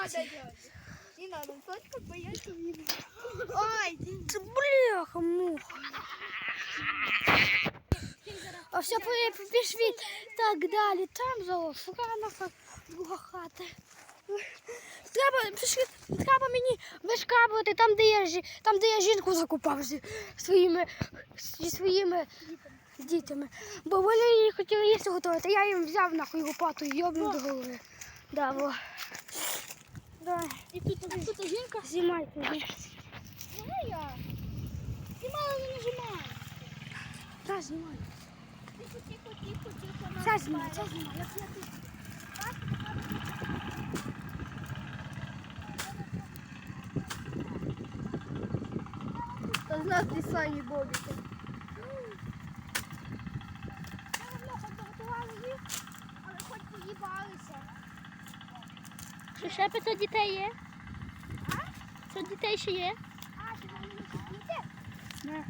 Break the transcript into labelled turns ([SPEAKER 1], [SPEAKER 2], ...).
[SPEAKER 1] хаті.
[SPEAKER 2] Не надо, только бояться. Ой,
[SPEAKER 1] Це бляха муха. А все пішли так далі. Там заошукана друга хата. Треба, пішли, треба мені вишкабувати там, де я, там, де я жінку закупав зі своїми, зі своїми дітями. Бо вони її хотіли їсти готувати, я їм взяв нахуй лопату і йобнув до голови. Да, во. Давай.
[SPEAKER 2] І тут, а тут жінка.
[SPEAKER 1] Знімай тоді.
[SPEAKER 2] Знаю я. Ти мало не нажимай.
[SPEAKER 1] Так, знімай.
[SPEAKER 2] Тихо, тихо, тихо, тихо.
[SPEAKER 1] Це знімай, це знімай.
[SPEAKER 2] Як я тут. Та знав ти самі бобіки.
[SPEAKER 3] Що ще п'ято дітей є? Що дітей ще є?
[SPEAKER 2] А, що
[SPEAKER 1] дітей?